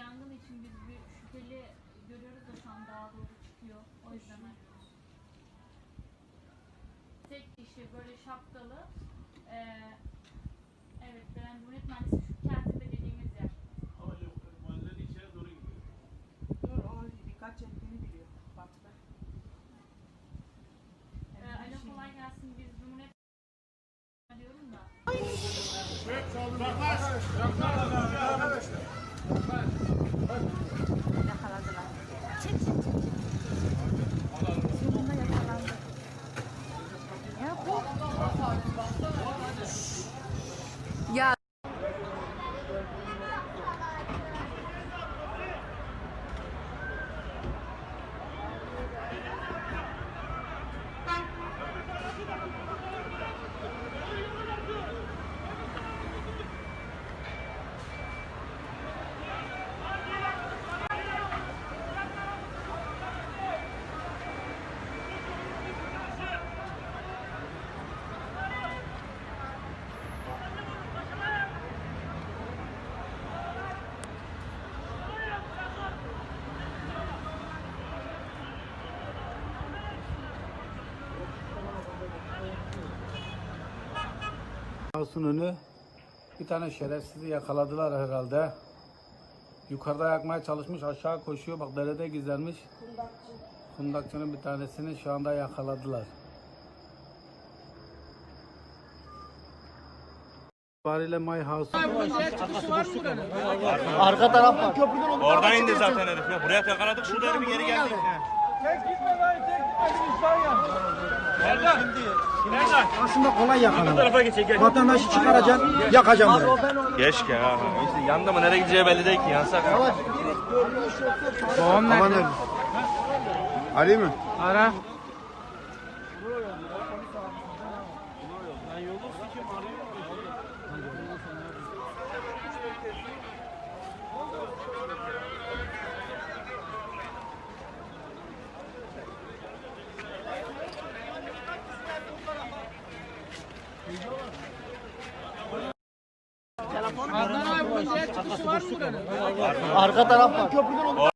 yangın için biz bir şüpheli görüyoruz da şu an dağa doğru çıkıyor. O yüzden. Tek kişi böyle şapkalı. Eee evet Beren Cumhuriyet Mahallesi şu Kertepe dediğimiz yer. Ama yok, mahallenin içine doğru gidiyor. Dur o birkaç ettiğini biliyor. Baktı. Ee, alo kolay gelsin. Biz Cumhuriyet diyorum da. Yakaladılar. Ya House'un önü bir tane şerefsizi yakaladılar herhalde. Yukarıda yakmaya çalışmış aşağı koşuyor bak derede gizlenmiş. Kundakçının bir tanesini şu anda yakaladılar. Bariyle My House. Arka taraf var. Oradan indi zaten herif ya. Buraya yakaladık şurada herifin geri geldik. Aslında kolay yakalanır. tarafa geçecek gel. Vatandaşı çıkaracaksın, yakacaksın böyle. Keşke ya. İşte yandı mı nereye gideceği belli değil ki yansak. Aman Ali mi? Ara. Arka taraf var.